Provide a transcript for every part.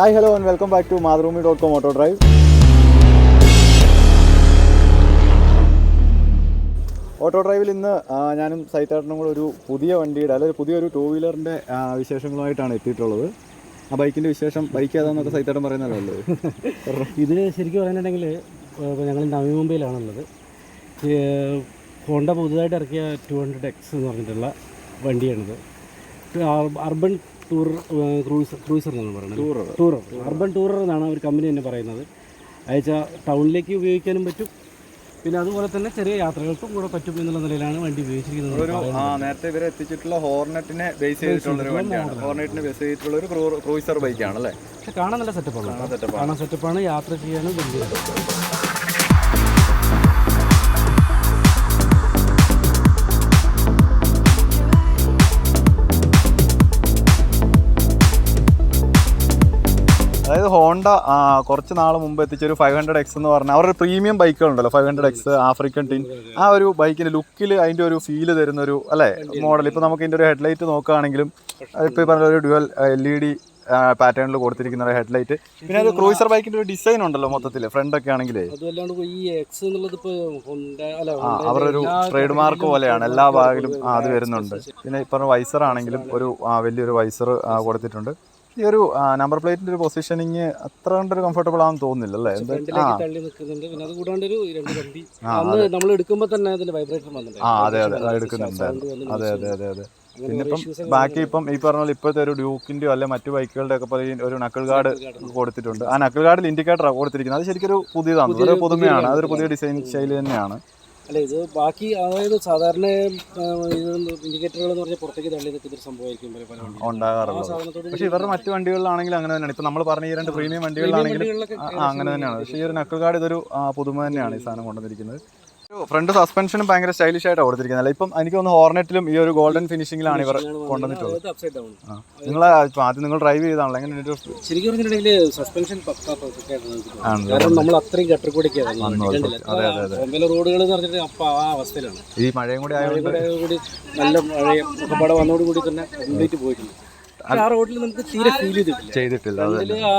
Hi hello and welcome back to Mathrubhumi dot com auto drive auto ഡ്രൈവിൽ ഇന്ന് ഞാനും സൈത്തേട്ടനും കൂടെ ഒരു പുതിയ വണ്ടിയുടെ അല്ലെങ്കിൽ പുതിയൊരു ടൂ വീലറിന്റെ വിശേഷങ്ങളുമായിട്ടാണ് എത്തിയിട്ടുള്ളത്. ആ ബൈക്കിന്റെ വിശേഷം ബൈക്ക് ഏതാണെന്നൊക്കെ സൈത്തേട്ടൻ പറയുന്നതല്ലോ? ഇത് ശരിക്കും പറയാനുണ്ടെങ്കിൽ ഞങ്ങൾ നവി മുംബൈയിലാണുള്ളത്. ഹോണ്ട പുതുതായിട്ട് ഇറക്കിയ ടു ഹൺഡ്രഡ് എക്സ് എന്ന് പറഞ്ഞിട്ടുള്ള വണ്ടിയാണിത്. അർബൻ ടൂർ ക്രൂസർ ക്രൂസർ എന്നാണ് പറയുന്നത്. ടൂറർ ടൂറർ അർബൻ ടൂറർ എന്നാണ് ഒരു കമ്പനി തന്നെ പറയുന്നത്. അയച്ചാൽ ടൗണിലേക്ക് ഉപയോഗിക്കാനും പറ്റും. പിന്നെ അതുപോലെ തന്നെ ചെറിയ യാത്രകൾക്കും കൂടെ പറ്റും എന്നുള്ള നിലയിലാണ് വണ്ടി ഉപയോഗിച്ചിരിക്കുന്നത് ഒരു നേരത്തെ ഇവരെ എത്തിച്ചിട്ടുള്ള ഹോർണറ്റിനെ ബേസ് ചെയ്തിട്ടുള്ള ഒരു വണ്ടിയാണ്. ഹോർനെറ്റിനെ ബേസ് ചെയ്തിട്ടുള്ള ഒരു ക്രൂസർ ബൈക്കാണ് അല്ലേ പക്ഷെ കാണാൻ നല്ല സെറ്റപ്പാണ്. കാണാൻ സെറ്റപ്പാണ് യാത്ര ചെയ്യാനും വലിയ അതായത് ഹോണ്ട കുറച്ച് നാൾ മുമ്പ് എത്തിച്ച ഒരു ഫൈവ് ഹൺഡ്രഡ് എക്സ് എന്ന് പറഞ്ഞാൽ അവരുടെ premium ബൈക്കുകളുണ്ടല്ലോ five hundred X African twin ആ ഒരു ബൈക്കിന്റെ ലുക്കിൽ അതിന്റെ ഒരു ഫീൽ തരുന്ന ഒരു അല്ലേ മോഡൽ ഇപ്പൊ നമുക്ക് ഇതിന്റെ ഒരു ഹെഡ്ലൈറ്റ് നോക്കുകയാണെങ്കിലും ഇപ്പൊ പറഞ്ഞ ഒരു ഡ്യുവൽ എൽ ഇ ഡി പാറ്റേണിൽ കൊടുത്തിരിക്കുന്ന ഒരു ഹെഡ്ലൈറ്റ് പിന്നെ ഒരു ക്രൂസർ ബൈക്കിന്റെ ഒരു ഡിസൈൻ ഉണ്ടല്ലോ മൊത്തത്തിൽ ഫ്രണ്ട് ഒക്കെ ആണെങ്കിൽ അവരൊരു അവരുടെ ഒരു ട്രേഡ് മാർക്ക് പോലെയാണ് എല്ലാ ഭാഗത്തിലും അത് വരുന്നുണ്ട്. പിന്നെ ഇപ്പൊ വൈസർ ആണെങ്കിലും ഒരു വലിയൊരു വൈസർ കൊടുത്തിട്ടുണ്ട്. ഈ ഒരു നമ്പർ പ്ലേറ്റിന്റെ ഒരു പൊസിഷനിങ് അത്ര കണ്ടൊരു കംഫർട്ടബിൾ ആണെന്ന് തോന്നുന്നില്ല അല്ലേ? തള്ളി നിൽക്കുന്നുണ്ട്. പിന്നെ അത് കൂടാണ്ട് ഒരു രണ്ട് കമ്പി. അന്ന് നമ്മൾ എടുക്കുമ്പോൾ തന്നെ അതിന്റെ വൈബ്രേറ്റർ വന്നിട്ടുണ്ട്. ആ അതെ അതെ. അത് എടുക്കുന്നുണ്ട്. അതെ അതെ അതെ അതെ. പിന്നെ ഇപ്പം ബാക്കി ഇപ്പം ഈ പറഞ്ഞ പോലെ ഇപ്പോഴത്തെ ഒരു ഡ്യൂക്കിന്റെയോ അല്ലെ മറ്റു ബൈക്കുകളുടെ ഒക്കെ പറയും ഒരു നക്കിൾ കാർഡ് കൊടുത്തിട്ടുണ്ട്. ആ നക്കിൾ കാർഡിൽ ഇൻഡിക്കേറ്റർ കൊടുത്തിരിക്കുന്നത്. അത് ശരിക്കും ഒരു പുതിയതാണ് ഒരു പുതുമയാണ്. അതൊരു പുതിയ ഡിസൈൻ ശൈലി തന്നെയാണ്. അല്ല ഇത് ബാക്കി അതായത് സാധാരണ ഇൻഡിക്കേറ്ററുകൾ എന്ന് പറഞ്ഞാൽ പുറത്തേക്ക് തള്ളി നിൽക്കുന്ന ഒരു സംഭവമായിരിക്കും പല ഉണ്ടാകാറുള്ളത്. പക്ഷേ ഇവരുടെ മറ്റു വണ്ടികളിലാണെങ്കിലും അങ്ങനെ തന്നെയാണ്. ഇപ്പൊ നമ്മൾ പറഞ്ഞ ഈ രണ്ട് പ്രീമിയം ആ, അങ്ങനെ തന്നെയാണ്. പക്ഷേ ഈ ഒരു നക്കിൾ കാർഡ് ഇതൊരു പുതുമ തന്നെയാണ് ഈ സാധനം കൊണ്ടുവന്നിരിക്കുന്നത്. ഫ്രണ്ട് സസ്പെൻഷനും ഭയങ്കര സ്റ്റൈലിഷ് ആയിട്ട് കൊടുത്തിരിക്കുന്നത്. അല്ല ഇപ്പം എനിക്ക് തോന്നുന്നു ഹോർനെറ്റിലും ഈ ഒരു ഗോൾഡൻ ഫിനിഷിംഗിലാണ് ഇവർ കൊണ്ടുവന്നിട്ടുള്ളത്. നിങ്ങൾ ആദ്യം നിങ്ങൾ ഡ്രൈവ് ചെയ്താണല്ലോ എങ്ങനെ ശരിക്കും പറഞ്ഞിട്ടുണ്ടെങ്കിൽ സസ്പെൻഷൻ കാരണം നമ്മൾ അത്രയും ഗട്ടർ കൂടി വന്നു, അതെ, അതെ, അതെ. ബോംബെയിലെ റോഡുകൾ എന്ന് പറഞ്ഞിട്ട് അപ്പൊ ആ അവസ്ഥയിലാണ്. ഈ മഴയും കൂടി ആയതുകൊണ്ട് കൂടി നല്ല മഴയും ഒക്കെ പാടെ വന്നോട് കൂടി തന്നെ കംപ്ലീറ്റ് പോയിട്ടുണ്ട്. ആ റോഡിൽ നമുക്ക് തീരെ ഫീൽ ചെയ്തിട്ടില്ല. ചെയ്തിട്ടില്ല ആ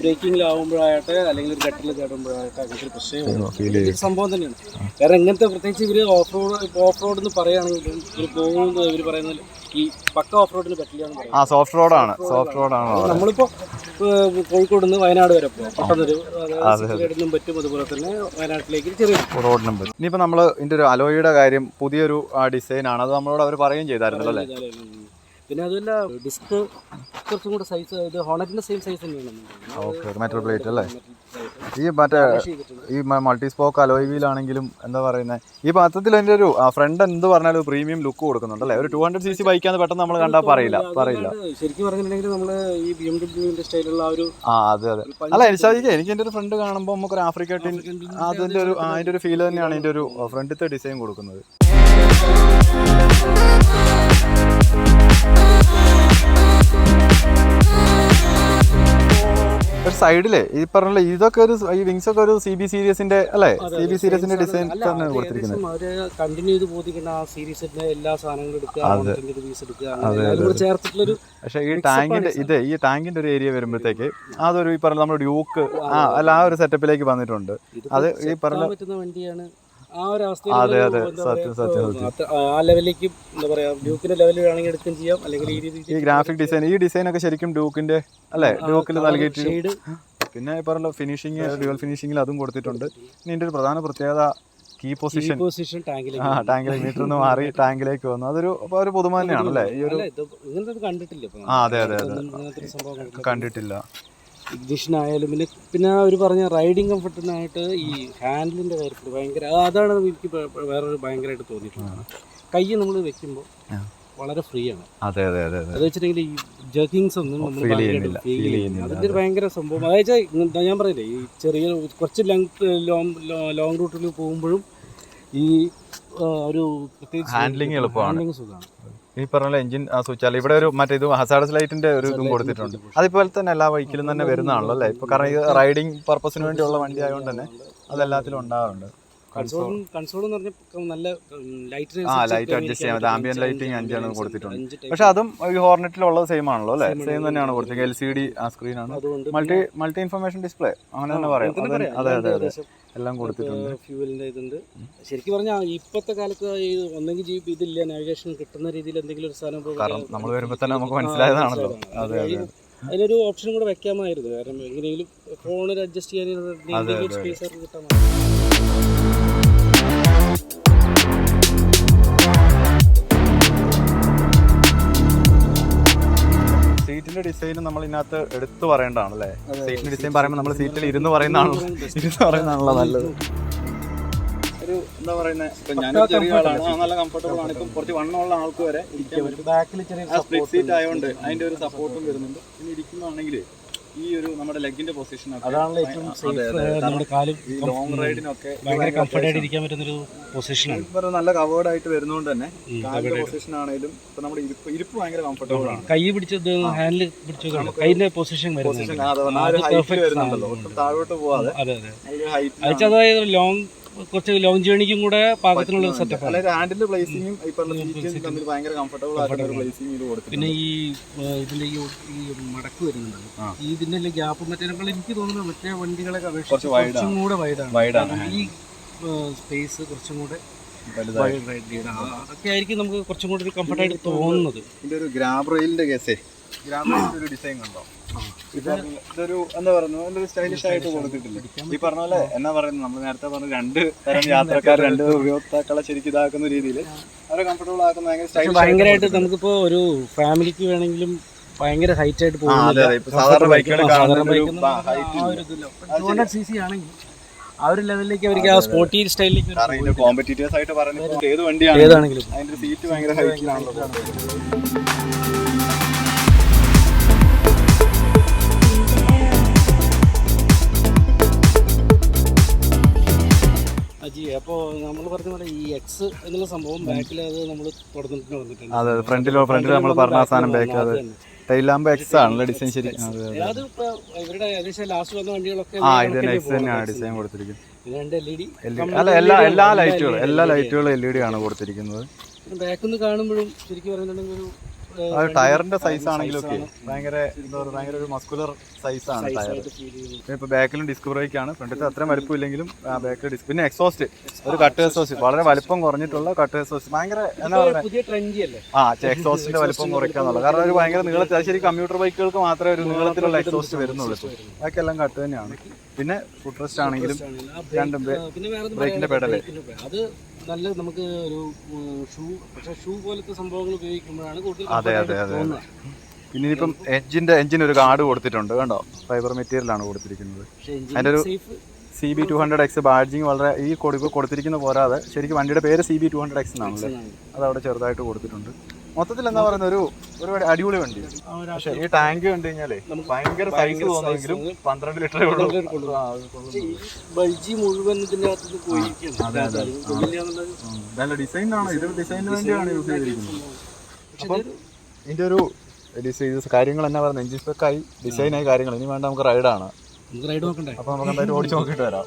ബ്രേക്കിങ്ങിലാവുമ്പോഴാകട്ടെ അല്ലെങ്കിൽ ഒരു ഗട്ടറിൽ ചാടുമ്പോഴാകട്ടെ അങ്ങനത്തെ പ്രശ്നമില്ല സംഭവം തന്നെയാണ്. കാരണം ഇങ്ങനത്തെ പ്രത്യേകിച്ച് ഇവർ ഓഫ് റോഡ് ഓഫ് റോഡ് എന്ന് പറയുകയാണെങ്കിലും ഇവർ പോകുന്നത് ഇവർ പറയുന്നത് ഈ പക്ക ഓഫ് റോഡിന് പറ്റില്ല ആ സോഫ്റ്റ് റോഡാണ് സോഫ്റ്റ് റോഡാണ് നമ്മളിപ്പോ കോഴിക്കോട് നിന്ന് വയനാട് വരെ പോകും പെട്ടെന്നൊരു പറ്റും അതുപോലെ തന്നെ വയനാട്ടിലേക്ക് ചെറിയ റോഡ് നമ്പർ ഇനിയിപ്പോൾ നമ്മൾ ഇതിന്റെ ഒരു അലോയുടെ കാര്യം പുതിയൊരു ഡിസൈൻ ആണ്. അത് നമ്മളോട് അവർ പറയുകയും ചെയ്തായിരുന്നല്ലോ അല്ലേ. പിന്നെ അതുമല്ല ഡിസ്ക് കുറച്ചും കൂടെ സൈസ് ഇത് ഹോണറ്റിന്റെ സെയിം സൈസ് തന്നെയാണ് ഓക്കെ മെറ്റൽ പ്ലേറ്റ് അല്ലേ? ഈ മറ്റേ ഈ മൾട്ടി സ്പോക്ക് അലോയ് വീലാണെങ്കിലും എന്താ പറയുന്നത് ഈ പത്രത്തിൽ അതിന്റെ ഒരു ഫ്രണ്ട് എന്ത് പറഞ്ഞാലും പ്രീമിയം ലുക്ക് കൊടുക്കുന്നുണ്ട് അല്ലേ? ഒരു ടു ഹൺഡ്രഡ് സി സി ബൈക്കാന്ന് പെട്ടെന്ന് നമ്മൾ കണ്ടാൽ പറയില്ല പറയില്ല. ശരിക്കും പറഞ്ഞിട്ടുണ്ടെങ്കിൽ നമ്മൾ ഈ ബി എം ഡബ്ല്യൂവിന്റെ സ്റ്റൈലുള്ള ആ ഒരു ആ അതെ അതെ. അല്ല എനിക്ക് എനിക്ക് എന്റെ ഒരു ഫ്രണ്ട് കാണുമ്പോൾ നമുക്ക് ഒരു ആഫ്രിക്ക ടിൻ അതിന്റെ ഒരു അതിന്റെ ഒരു ഫീൽ തന്നെയാണ് ഇതിന്റെ ഒരു ഫ്രണ്ടിലത്തെ ഡിസൈൻ കൊടുക്കുന്നത്. ഒരു സൈഡിലെ ഈ പറഞ്ഞ ഇതൊക്കെ ഒരു ഈ വിങ്സ് ഒക്കെ ഒരു സി ബി സീരീസിന്റെ അല്ലേ? സി ബി സീരീസിന്റെ ഡിസൈൻ തന്നെ കൊടുത്തിരിക്കുന്നത്. അവർ കണ്ടിന്യൂ ചെയ്ത് പോതിക്കുന്ന ആ സീരീസിന്റെ എല്ലാ സാധനങ്ങളും എടുക്കുക ചേർത്തിട്ടുള്ളൊരു പക്ഷേ ഈ ടാങ്കിന്റെ ഇത് ഈ ടാങ്കിന്റെ ഒരു ഏരിയ വരുമ്പോഴത്തേക്ക് അതൊരു ഈ പറഞ്ഞ നമ്മുടെ ഡ്യൂക്ക് ആ അല്ല ആ ഒരു സെറ്റപ്പിലേക്ക് വന്നിട്ടുണ്ട്. അത് ഈ പറഞ്ഞ പറ്റുന്ന വണ്ടിയാണ് ആ ഒരു അതെ, അതെ. അവസ്ഥയിൽ സത്യം, സത്യം, സത്യം. ആ ലെവലിലേക്ക് എന്താ പറയാ ഡ്യൂക്കിന്റെ ലെവലിൽ വേണമെങ്കിൽ എടുക്കുകയും ചെയ്യാം. അല്ലെങ്കിൽ ഈ ഈ ഗ്രാഫിക് ഡിസൈൻ ഈ ഡിസൈൻ ഒക്കെ ശരിക്കും ഡ്യൂക്കിന്റെ അല്ലേ? ഡ്യൂക്കിൽ നൽകിയിട്ട് ഷെയ്ഡ്. പിന്നെ ഈ പറഞ്ഞ ഫിനിഷിങ് ഡ്യുവൽ ഫിനിഷിങ്ങിൽ അതും കൊടുത്തിട്ടുണ്ട്. ഇനി ഇതിന്റെ ഒരു പ്രധാന പ്രത്യേകത കീ പൊസിഷൻ. പൊസിഷൻ ടാങ്കിലേക്ക്. ആ ടാങ്കിലേക്ക് മീറ്റർ നിന്ന് മാറി ടാങ്കിലേക്ക് വന്നു. അതൊരു അപ്പൊ ഒരു പുതുമ തന്നെയാണ് അല്ലേ ഈ ഒരു അല്ല ഇത് ഇങ്ങനത്തെ കണ്ടിട്ടില്ല ഇപ്പൊ. ആ അതെ അതെ അതെ. ഇങ്ങനത്തെ ഒരു സംഭവം കണ്ടിട്ടില്ല. കണ്ടിട്ടില്ല. ഇഗ്നിഷൻ ആയാലും പിന്നെ പിന്നെ അവർ പറഞ്ഞ റൈഡിങ് കംഫർട്ടിനായിട്ട് ഈ ഹാൻഡിലിന്റെ കാര്യത്തിൽ ഭയങ്കര അതാണ് എനിക്ക് വേറൊരു ഭയങ്കരമായിട്ട് തോന്നിയിട്ടുള്ളത്. കൈ നമ്മൾ വെക്കുമ്പോൾ വളരെ ഫ്രീ ആണ്. അതെ അതെ അതെ അതെ. വെച്ചിട്ടുണ്ടെങ്കിൽ ഈ ജഗിങ്സ് ഒന്നും നമ്മൾ അതിന്റെ ചെയ്യുന്നില്ല, അതിന്റെ ഒരു ഭയങ്കര സംഭവം അതായത് ഞാൻ പറയില്ലേ ഈ ചെറിയ കുറച്ച് ലെങ് ലോങ് ലോങ് റൂട്ടിൽ പോകുമ്പോഴും ഈ ഒരു ഒരു Handling എളുപ്പമാണ്. ഹാൻഡ്ലിങ് സുഖമാണ്. ഈ പറഞ്ഞ എഞ്ചിൻ സ്വിച്ച് അല്ല ഇവിടെ ഒരു മറ്റേ ഇത് ഹസാഡസ് ലൈറ്റിന്റെ ഒരു ഇതും കൊടുത്തിട്ടുണ്ട്. അതുപോലെ തന്നെ എല്ലാ ബൈക്കിലും തന്നെ വരുന്നതാണല്ലോ അല്ലേ? ഇപ്പൊ കാരണം ഇത് റൈഡിങ് പർപ്പസിന് വേണ്ടിയുള്ള വണ്ടി ആയതുകൊണ്ട് തന്നെ അതെല്ലാത്തിലും ഉണ്ടാകാറുണ്ട് കൺസോൾ കൺസോൾ എന്ന് പറഞ്ഞാൽ നല്ല ലൈറ്റ് ആ ലൈറ്റ് അഡ്ജസ്റ്റ് ചെയ്യാൻ ആംബിയൻ ലൈറ്റിംഗ് അഞ്ചാണ് കൊടുത്തിട്ടുണ്ട്. പക്ഷെ അതും ഈ ഹോർണറ്റിലുള്ളത് സെയിം ആണല്ലോ അല്ലേ? സെയിം തന്നെയാണ് കൊടുത്തത് എൽ സി ഡി ആ സ്ക്രീനാണ് മൾട്ടി മൾട്ടി ഇൻഫർമേഷൻ ഡിസ്പ്ലേ അങ്ങനെ തന്നെ പറയാം. അത്. അതെ അതെ എല്ലാം കൊടുത്തിട്ടുണ്ട്. ഫ്യൂവലിന്റെ ഇതുണ്ട്. ശരിക്കും പറഞ്ഞാൽ ഇപ്പോഴത്തെ കാലത്ത് ഈ ഒന്നെങ്കിൽ ജീപ്പ് ഇതില്ല നാവിഗേഷൻ കിട്ടുന്ന രീതിയിൽ എന്തെങ്കിലും ഒരു സാധനം കാരണം നമ്മൾ വരുമ്പോൾ തന്നെ നമുക്ക് മനസ്സിലായതാണല്ലോ. അതെ അതെ. അതിനൊരു ഓപ്ഷനും കൂടെ വെക്കാമായിരുന്നു. കാരണം എങ്ങനെയെങ്കിലും ഫോണിൽ അഡ്ജസ്റ്റ് ചെയ്യാൻ. സ്പേസ് അവർക്ക് ഡിസൈൻ നമ്മൾ ഇതിനകത്ത് എടുത്തു പറയേണ്ടതാണ് അല്ലേ സീറ്റിന്റെ ഡിസൈൻ പറയുമ്പോൾ നമ്മൾ സീറ്റിൽ ഇരുന്ന് പറയുന്നതാണല്ലോ. ഇരുന്ന് പറയുന്നതാണല്ലോ നല്ലത്. ഒരു എന്താ പറയുന്നത് ഞാൻ ചെറിയ ആളാണ്. ആ, നല്ല കംഫർട്ടബിൾ ആണ്. ഇപ്പം കുറച്ച് വണ്ണമുള്ള ആൾക്ക് വരെ ഇരിക്കാൻ പറ്റും. ബാക്കിൽ ചെറിയ സ്പ്ലിറ്റ് സീറ്റ് ആയതുകൊണ്ട് അതിന്റെ ഒരു സപ്പോർട്ടും വരുന്നുണ്ട്. പിന്നെ ഇരിക്കുന്നതാണെങ്കിൽ ഈ ഒരു നമ്മുടെ ലെഗിന്റെ പൊസിഷൻ അതാണല്ലോ ഏറ്റവും നമ്മുടെ കാലും ലോങ് റൈഡിനൊക്കെ ഭയങ്കര കംഫർട്ട് ആയിട്ട് ഇരിക്കാൻ പറ്റുന്നൊരു പൊസിഷനാണ് നല്ല കവേർഡ് ആയിട്ട് വരുന്നതുകൊണ്ട് തന്നെ കാലിന്റെ പൊസിഷൻ ആണെങ്കിലും ഇപ്പൊ നമ്മുടെ ഇരിപ്പ് ഇരിപ്പ് ഭയങ്കര കംഫർട്ടബിൾ ആണ്. കൈ പിടിച്ചത് ഹാൻഡിൽ പിടിച്ചത് കൈന്റെ പൊസിഷൻ വരുന്നുണ്ടല്ലോ. ഒട്ടും താഴോട്ട് പോവാതെ അതെ അതെ. അതായത് ലോങ് കുറച്ച് ലോങ് ജേണിക്കും കൂടെ പാകത്തിനുള്ള സെറ്റപ്പ് അതായത് ഹാൻഡിന്റെ പ്ലേസിങ്ങും ഈ പറഞ്ഞ സീറ്റും തമ്മിൽ ഭയങ്കര കംഫർട്ടബിൾ ആയിട്ടുള്ള ഒരു പ്ലേസിംഗ് ഇത് കൊടുത്തിട്ടുണ്ട്. പിന്നെ ഈ ഇതിന്റെ ഈ ഈ മടക്ക് വരുന്നുണ്ടല്ലോ. ഈ ഇതിന്റെ ഗ്യാപ്പ് മറ്റേ എനിക്ക് തോന്നുന്നു മറ്റേ വണ്ടികളെ കുറച്ച് അപേക്ഷിച്ച് wide കുറച്ചും കൂടെ വൈഡാണ്. ഈ സ്പേസ് കുറച്ചും കൂടെ അതൊക്കെ ആയിരിക്കും നമുക്ക് കുറച്ചും കൂടെ ഒരു കംഫർട്ടായിട്ട് തോന്നുന്നത്. ഇതിന്റെ ഒരു ഗ്രാബ് റെയിലിന്റെ കേസേ. ഗ്രാബ് റെയിലിന്റെ ഒരു ഡിസൈൻ കണ്ടോ ഇതൊരു എന്താ പറയുന്നത്? നല്ലൊരു സ്റ്റൈലിഷ് ആയിട്ട് കൊടുത്തിട്ടില്ല. ഈ പറഞ്ഞ പോലെ എന്നാ പറയുന്നത്? നമ്മൾ നേരത്തെ പറഞ്ഞ രണ്ട് തരം യാത്രക്കാർ രണ്ട് ഉപയോക്താക്കളെ ശരിക്കും ഇതാക്കുന്ന രീതിയിൽ അവരെ കംഫർട്ടബിൾ ആക്കുന്ന ഭയങ്കര സ്റ്റൈലിഷ് ഭയങ്കരമായിട്ട് നമുക്കിപ്പോ ഒരു ഫാമിലിക്ക് വേണമെങ്കിലും ഭയങ്കര ഹൈറ്റ് ആയിട്ട് ആ, അതെ, അതെ. ഇപ്പൊ സാധാരണ ബൈക്കുകളും. സി സി ആണെങ്കിൽ ആ ഒരു ലെവലിലേക്ക് അവർക്ക് ആ സ്പോർട്ടി സ്റ്റൈലിലേക്ക് കോമ്പറ്റീറ്റേഴ്സ് ആയിട്ട് പറയുന്നത് ഏത് വണ്ടിയാണ് ഏതാണെങ്കിലും. അതിന്റെ സീറ്റ് ഭയങ്കര ഹൈറ്റിലാണല്ലോ അപ്പോൾ നമ്മൾ പറഞ്ഞ പോലെ ഈ എക്സ് എന്നുള്ള സംഭവം ബാക്കിൽ അത് നമ്മൾ തുടർന്നിട്ട് വന്നിട്ടുണ്ട്. അതെ ഫ്രണ്ടിലോ ഫ്രണ്ടിൽ നമ്മൾ പറഞ്ഞ സാധനം ബാക്ക് അത് ടൈലാകുമ്പോ എക്സ് ആണല്ലോ ഡിസൈൻ അതെ ഇവരുടെ ഏകദേശം ലാസ്റ്റ് വന്ന വണ്ടികളൊക്കെ ആ ഇത് തന്നെ എക്സ് തന്നെയാണ് ഡിസൈൻ കൊടുത്തിരിക്കുന്നത്. ഇ ഡി അല്ല എല്ലാ എല്ലാ ലൈറ്റുകളും എല്ലാ ലൈറ്റുകളും എൽ ഇ ഡി ആണ് കൊടുത്തിരിക്കുന്നത്. ബാക്കിൽ നിന്ന് കാണുമ്പോഴും ശരിക്കും പറയുന്നുണ്ടെങ്കിൽ ഒരു ടയറിന്റെ സൈസ് ആണെങ്കിലും ഒക്കെ ഭയങ്കര എന്താ പറയുക ഭയങ്കര ഒരു മസ്കുലർ സൈസ് ആണ് ടയർ. ഇപ്പൊ ബാക്കിലും ഡിസ്ക് ബ്രേക്ക് ആണ്. ഫ്രണ്ടിലത്തെ അത്രയും വലിപ്പമില്ലെങ്കിലും ബാക്കിൽ ഡിസ്ക് പിന്നെ എക്സോസ്റ്റ് ഒരു കട്ട് എക്സോസ്റ്റ് വളരെ വലിപ്പം കുറഞ്ഞിട്ടുള്ള കട്ട് എക്സോസ്റ്റ് ഭയങ്കര എന്താ പറയുക ആ എക്സോസ്റ്റിന്റെ വലിപ്പം കുറയ്ക്കാന്നുള്ളത് കാരണം ഒരു ഭയങ്കര നീളത്തിൽ ശരി കമ്പ്യൂട്ടർ ബൈക്കുകൾക്ക് മാത്രമേ ഒരു നീളത്തിലുള്ള എക്സോസ്റ്റ് വരുന്നുള്ളൂ. അതൊക്കെ എല്ലാം കട്ട് തന്നെയാണ്. പിന്നെ ഫുഡ് റെസ്റ്റ് ആണെങ്കിലും രണ്ടും ബ്രേക്കിന്റെ പെടൽ. അത് നല്ല നമുക്ക് ഒരു ഷൂ പക്ഷെ ഷൂ പോലത്തെ സംഭവങ്ങൾ ഉപയോഗിക്കുമ്പോഴാണ് കൂടുതൽ അതെ, അതെ, അതെ, പിന്നെ ഇനിയിപ്പം എഞ്ചിന്റെ എഞ്ചിന് ഒരു കാർഡ് കൊടുത്തിട്ടുണ്ട് കണ്ടോ? ഫൈബർ മെറ്റീരിയൽ ആണ് കൊടുത്തിരിക്കുന്നത്. അതിന്റെ ഒരു C B two hundred X badging വളരെ ഈ കൊടുക്കുക കൊടുത്തിരിക്കുന്ന പോരാതെ ശരിക്കും വണ്ടിയുടെ പേര് C B two hundred X എന്നാണല്ലേ. അത് അവിടെ ചെറുതായിട്ട് കൊടുത്തിട്ടുണ്ട്. മൊത്തത്തിൽ എന്താ പറയുന്ന ഒരു ഒരു അടിപൊളി വണ്ടി. പക്ഷെ ഈ ടാങ്ക് കണ്ടു കഴിഞ്ഞാലേ ഭയങ്കര സൈസ് തോന്നുമെങ്കിലും പന്ത്രണ്ട് ലിറ്ററേ ഉള്ളൂ. ബൾജി മുഴുവൻ. നല്ല ഡിസൈൻ ആണ്. ഇത് ഡിസൈനിന് വേണ്ടിയാണ് യൂസ് ചെയ്തിരിക്കുന്നത് അപ്പം ഇതിന്റെ ഒരു ഡിസൈസ് കാര്യങ്ങൾ എന്നാ പറയുന്നത്? എഞ്ചിൻ സ്പെക്കായി ഡിസൈനായി കാര്യങ്ങൾ. ഇനി വേണ്ട നമുക്ക് റൈഡാണ് അപ്പൊ നമുക്ക് എന്തായാലും ഓടിച്ചു നോക്കിയിട്ട് വരാം.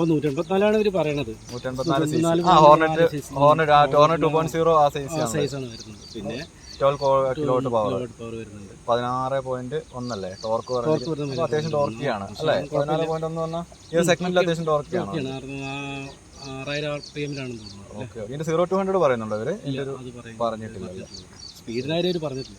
അപ്പൊ ഇവർ പറയണത്. ടു പോയിന്റ് സീറോ ആ സൈസ് ആണ്. വരുന്നത്. പിന്നെ കിലോട്ട് പവർ വരുന്നുണ്ട്. പതിനാറ് പോയിന്റ് ഒന്നല്ലേ? ടോർക്ക് Torque വരുന്നത് പറയുന്നത് അത്യാവശ്യം ടോർക്കിയാണ് അല്ലേ? പതിനാല് പോയിന്റ് ഒന്ന് പറഞ്ഞാൽ ഈ സെഗ്മെന്റിൽ അത്യാവശ്യം ടോർക്കിയാണ് ഒക്കെയാണ് കാരണം ആ ആറായിരം ആർ പി എമ്മിലാണെന്ന് തോന്നുന്നു ഓക്കെ ഇതിന്റെ സീറോ ടു ഹൺഡ്രഡ് പറയുന്നുണ്ടോ ഇവർ? പറഞ്ഞിട്ടില്ല സ്പീഡിനായാലും പറഞ്ഞിട്ടില്ല.